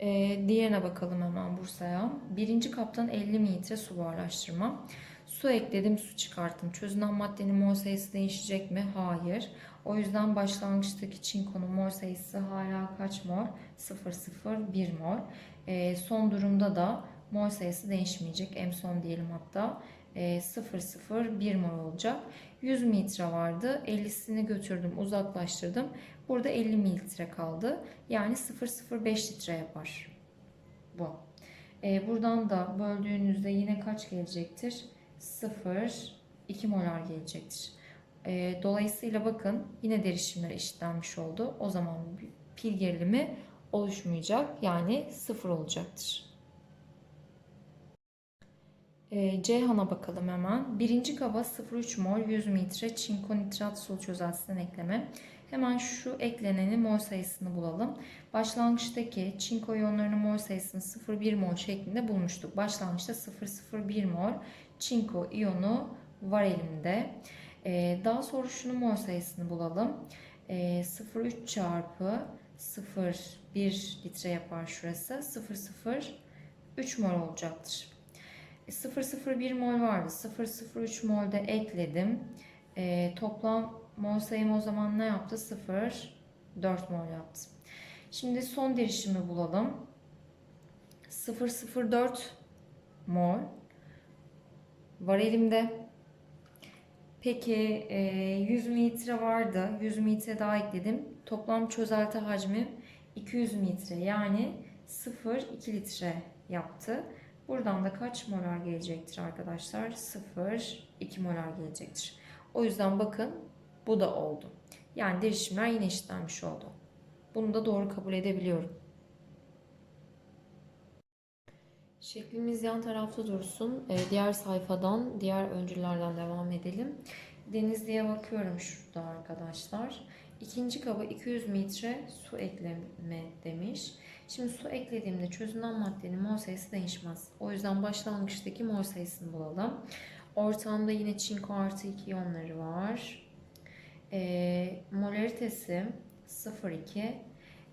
Ee, diğerine bakalım hemen Bursa'ya. Birinci kaptan 50 mililitre su buharlaştırma. Su ekledim, su çıkarttım. Çözünen maddenin mol sayısı değişecek mi? Hayır. O yüzden başlangıçtaki çinkonun mol sayısı hala kaç mol? 0,01 mol. Ee, son durumda da mol sayısı değişmeyecek. En son diyelim hatta. Ee, 0,01 mol olacak. 100 mililitre vardı. 50'sini götürdüm, uzaklaştırdım. Burada 50 mililitre kaldı. Yani 0,05 litre yapar. Bu. Ee, buradan da böldüğünüzde yine kaç gelecektir? 0,2 molar gelecektir. Ee, dolayısıyla bakın yine derişimler eşitlenmiş oldu. O zaman pil gerilimi oluşmayacak. Yani 0 olacaktır. Ee, Ceyhan'a bakalım hemen. Birinci kaba 0,3 mol 100 mililitre çinko nitrat sulu çözeltisinden ekleme. Hemen şu eklenenin mol sayısını bulalım. Başlangıçtaki çinko iyonlarının mol sayısını 0,1 mol şeklinde bulmuştuk. Başlangıçta 0,01 mol çinko iyonu var elimde. Ee, daha sonra şunun mol sayısını bulalım. Ee, 0,3 çarpı 0,1 litre yapar şurası. 0,03 mol olacaktır. 0,01 mol vardı. 0,03 mol de ekledim. Ee, toplam mol sayım o zaman ne yaptı? 0,4 mol yaptı. Şimdi son derişimi bulalım. 0,04 mol var elimde. Peki e, 100 mililitre vardı. 100 mililitre daha ekledim. Toplam çözelti hacmi 200 mililitre yani 0,2 litre yaptı. Buradan da kaç molar gelecektir arkadaşlar? 0,2 molar gelecektir. O yüzden bakın bu da oldu. Yani derişimler yine eşitlenmiş oldu. Bunu da doğru kabul edebiliyorum. Şeklimiz yan tarafta dursun. Ee, diğer sayfadan, diğer öncülerden devam edelim. Denizli'ye bakıyorum şurada arkadaşlar. İkinci kaba 200 mililitre su ekleme demiş. Şimdi su eklediğimde çözünen maddenin mol sayısı değişmez. O yüzden başlangıçtaki mol sayısını bulalım. Ortamda yine çinko artı 2 iyonları var. E, molaritesi 0,2.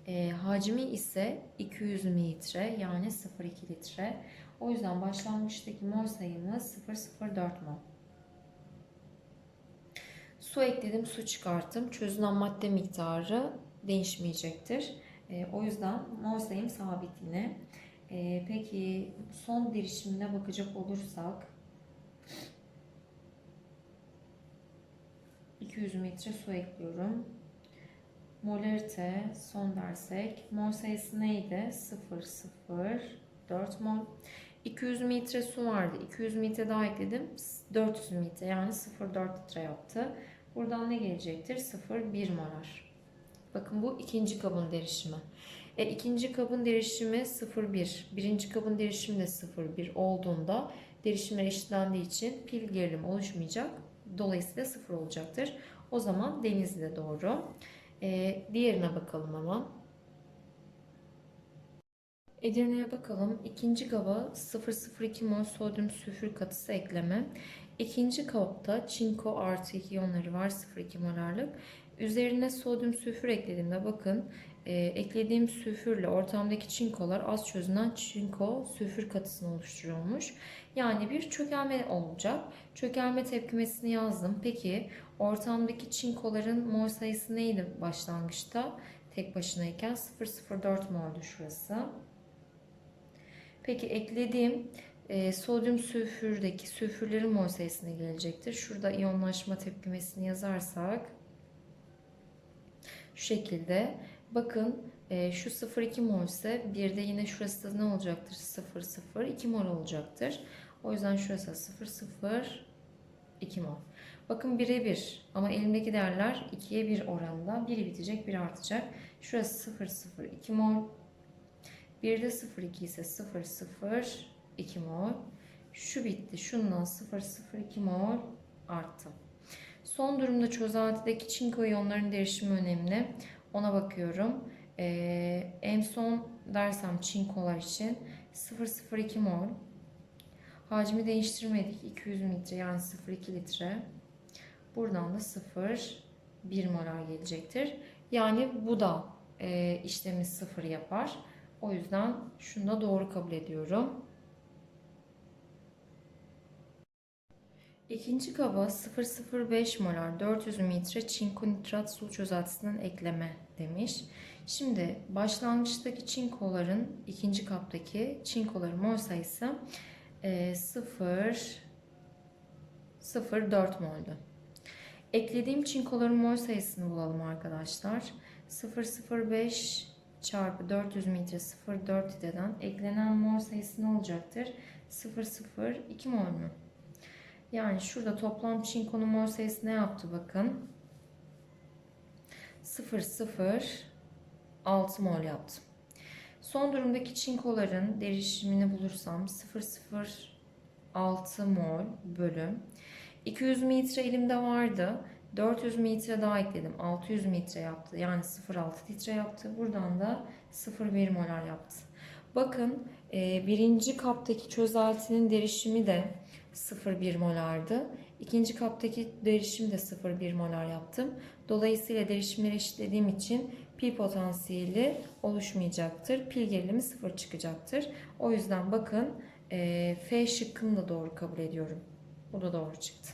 E, hacmi ise 200 mililitre yani 0,2 litre. O yüzden başlangıçtaki mol sayımız 0,04 mol. Su ekledim, su çıkarttım. Çözünen madde miktarı değişmeyecektir. E, o yüzden mol sayım sabit yine. E, peki son derişimine bakacak olursak 200 metre su ekliyorum. Molarite son dersek mol sayısı neydi? 0,04 mol. 200 litre su vardı. 200 litre daha ekledim. 400 litre yani 0,4 litre yaptı. Buradan ne gelecektir? 0,1 molar. Bakın bu ikinci kabın derişimi. E, ikinci kabın derişimi 0,1. Birinci kabın derişimi de 0,1 olduğunda derişimler eşitlendiği için pil gerilimi oluşmayacak. Dolayısıyla 0 olacaktır. O zaman Denizli doğru. E, diğerine bakalım ama. Edirne'ye bakalım. İkinci kaba 0,02 mol sodyum sülfür katısı ekleme. İkinci kapta çinko artı 2 iyonları var 0,2 molarlık. Üzerine sodyum sülfür eklediğimde bakın e, eklediğim sülfürle ortamdaki çinkolar az çözünen çinko sülfür katısını oluşturuyormuş. Yani bir çökelme olacak. Çökelme tepkimesini yazdım. Peki ortamdaki çinkoların mol sayısı neydi başlangıçta? Tek başınayken 0,04 moldu şurası. Peki eklediğim e, sodyum sülfürdeki sülfürlerin mol sayısına gelecektir. Şurada iyonlaşma tepkimesini yazarsak şekilde bakın e, şu 0,2 mol ise bir de yine şurası ne olacaktır? 0,02 mol olacaktır. O yüzden şurası 0,02 mol. Bakın birebir ama elimdeki değerler 2'ye 1 oranında. Biri bitecek, biri artacak. Şurası 0,02 mol. Bir de 0,2 ise 0,02 mol. Şu bitti. Şundan 0,02 mol arttı. Son durumda çözeltideki çinko iyonların derişimi önemli. Ona bakıyorum. Ee, en son dersem çinkolar için 0,02 mol. Hacmi değiştirmedik. 200 litre yani 0,2 litre. Buradan da 0,1 molar gelecektir. Yani bu da e, işlemi 0 yapar. O yüzden şunu da doğru kabul ediyorum. İkinci kaba 005 molar 400 mililitre çinko nitrat su çözeltisinden ekleme demiş. Şimdi başlangıçtaki çinkoların ikinci kaptaki çinkoların mol sayısı e, 0 0,4 moldu. Eklediğim çinkoların mol sayısını bulalım arkadaşlar. 0,05 çarpı 400 mililitre 0,4 litreden eklenen mol sayısı ne olacaktır? 0,02 mol mu? Yani şurada toplam çinkonun mol sayısı ne yaptı bakın. 0,06 mol yaptı. Son durumdaki çinkoların derişimini bulursam 0,06 mol bölü 200 mililitre elimde vardı. 400 mililitre daha ekledim. 600 mililitre yaptı. Yani 0,6 litre yaptı. Buradan da 0,1 molar yaptı. Bakın e, birinci kaptaki çözeltinin derişimi de 0,1 molardı. İkinci kaptaki derişim de 0,1 molar yaptım. Dolayısıyla derişimleri eşitlediğim için pil potansiyeli oluşmayacaktır. Pil gerilimi 0 çıkacaktır. O yüzden bakın e, F şıkkını da doğru kabul ediyorum. Bu da doğru çıktı.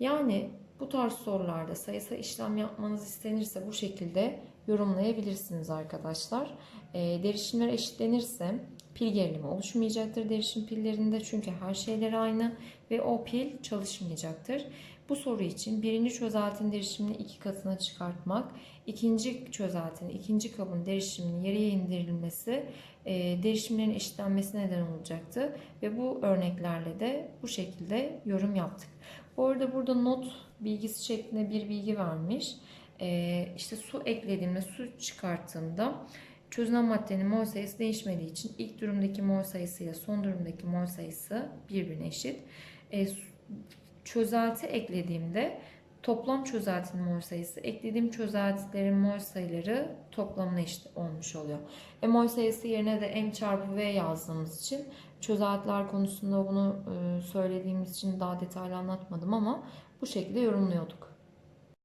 Yani bu tarz sorularda sayısal işlem yapmanız istenirse bu şekilde yorumlayabilirsiniz arkadaşlar. E, derişimler eşitlenirse pil gerilimi oluşmayacaktır derişim pillerinde çünkü her şeyleri aynı ve o pil çalışmayacaktır. Bu soru için birinci çözeltinin derişimini iki katına çıkartmak, ikinci çözeltinin, ikinci kabın derişiminin yarıya indirilmesi e, derişimlerin eşitlenmesine neden olacaktı. Ve bu örneklerle de bu şekilde yorum yaptık. Bu arada burada not bilgisi şeklinde bir bilgi vermiş. E, işte su eklediğimde, su çıkarttığımda çözünen maddenin mol sayısı değişmediği için ilk durumdaki mol sayısı ile son durumdaki mol sayısı birbirine eşit. E, çözelti eklediğimde toplam çözeltinin mol sayısı eklediğim çözeltilerin mol sayıları toplamına eşit olmuş oluyor. E, mol sayısı yerine de m çarpı v yazdığımız için çözeltiler konusunda bunu e, söylediğimiz için daha detaylı anlatmadım ama bu şekilde yorumluyorduk.